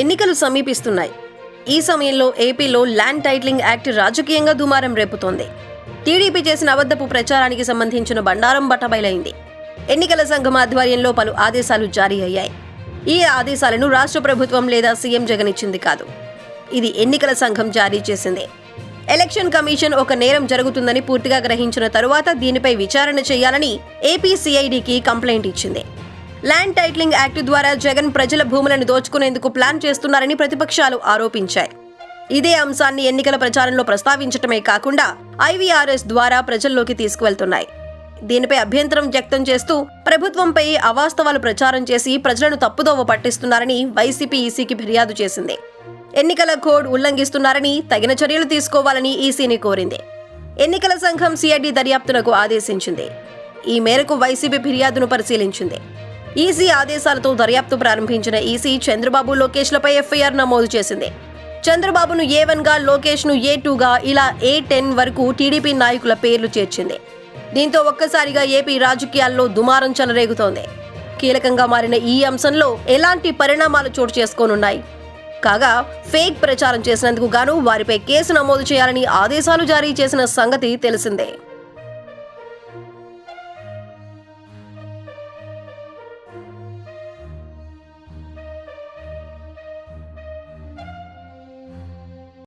ఎన్నికలు సమీపిస్తున్నాయి. ఈ సమయంలో ఏపీలో ల్యాండ్ టైటిలింగ్ యాక్ట్ రాజకీయంగా దుమారం రేపుతోంది. టీడీపీ చేసిన అబద్ధపు ప్రచారానికి సంబంధించిన బండారం బట్టబయలైంది. ఎన్నికల సంఘం ఆధ్వర్యంలో పలు ఆదేశాలు జారీ అయ్యాయి. ఈ ఆదేశాలను రాష్ట్ర ప్రభుత్వం లేదా సీఎం జగన్ ఇచ్చింది కాదు. ఇది ఎన్నికల సంఘం జారీ చేసింది. ఎలక్షన్ కమిషన్ ఒక నేరం జరుగుతుందని పూర్తిగా గ్రహించిన తరువాత దీనిపై విచారణ చేయాలని ఏపీ సిఐడికి కంప్లైంట్ ఇచ్చింది. ల్యాండ్ టైటిలింగ్ యాక్ట్ ద్వారా జగన్ ప్రజల భూములను దోచుకునేందుకు ప్లాన్ చేస్తున్నారని ప్రతిపక్షాలు ఆరోపించాయి. ఇదే అంశాన్ని ఎన్నికల ప్రచారంలో ప్రస్తావించటమే కాకుండా ఐవీఆర్ఎస్ ద్వారా ప్రజల్లోకి తీసుకువెళ్తున్నాయి. దీనిపై అభ్యంతరం వ్యక్తం చేస్తూ ప్రభుత్వంపై అవాస్తవాలు ప్రచారం చేసి ప్రజలను తప్పుదోవ పట్టిస్తున్నారని వైసీపీ ఈసీకి ఫిర్యాదు చేసింది. ఎన్నికల కోడ్ ఉల్లంఘిస్తున్నారని తగిన చర్యలు తీసుకోవాలని ఈసీని కోరింది. ఎన్నికల సంఘం సిఐడి దర్యాప్తునకు ఆదేశించింది. ఈ మేరకు వైసీపీ ఫిర్యాదును పరిశీలించింది. ఈసీ ఆదేశాలతో దర్యాప్తు ప్రారంభించిన ఈసీ చంద్రబాబు లోకేష్లపై ఎఫ్ఐఆర్ నమోదు చేసింది. చంద్రబాబును ఏ వన్గా లోకేష్ను ఏ టూగా ఇలా ఏ టెన్ వరకు టీడీపీ నాయకుల పేర్లు చేర్చింది. దీంతో ఒక్కసారిగా ఏపీ రాజకీయాల్లో దుమారం చెలరేగుతోంది. కీలకంగా మారిన ఈ అంశంలో ఎలాంటి పరిణామాలు చోటు చేసుకోనున్నాయి? కాగా ఫేక్ ప్రచారం చేసినందుకు గాను వారిపై కేసు నమోదు చేయాలని ఆదేశాలు జారీ చేసిన సంగతి తెలిసిందే.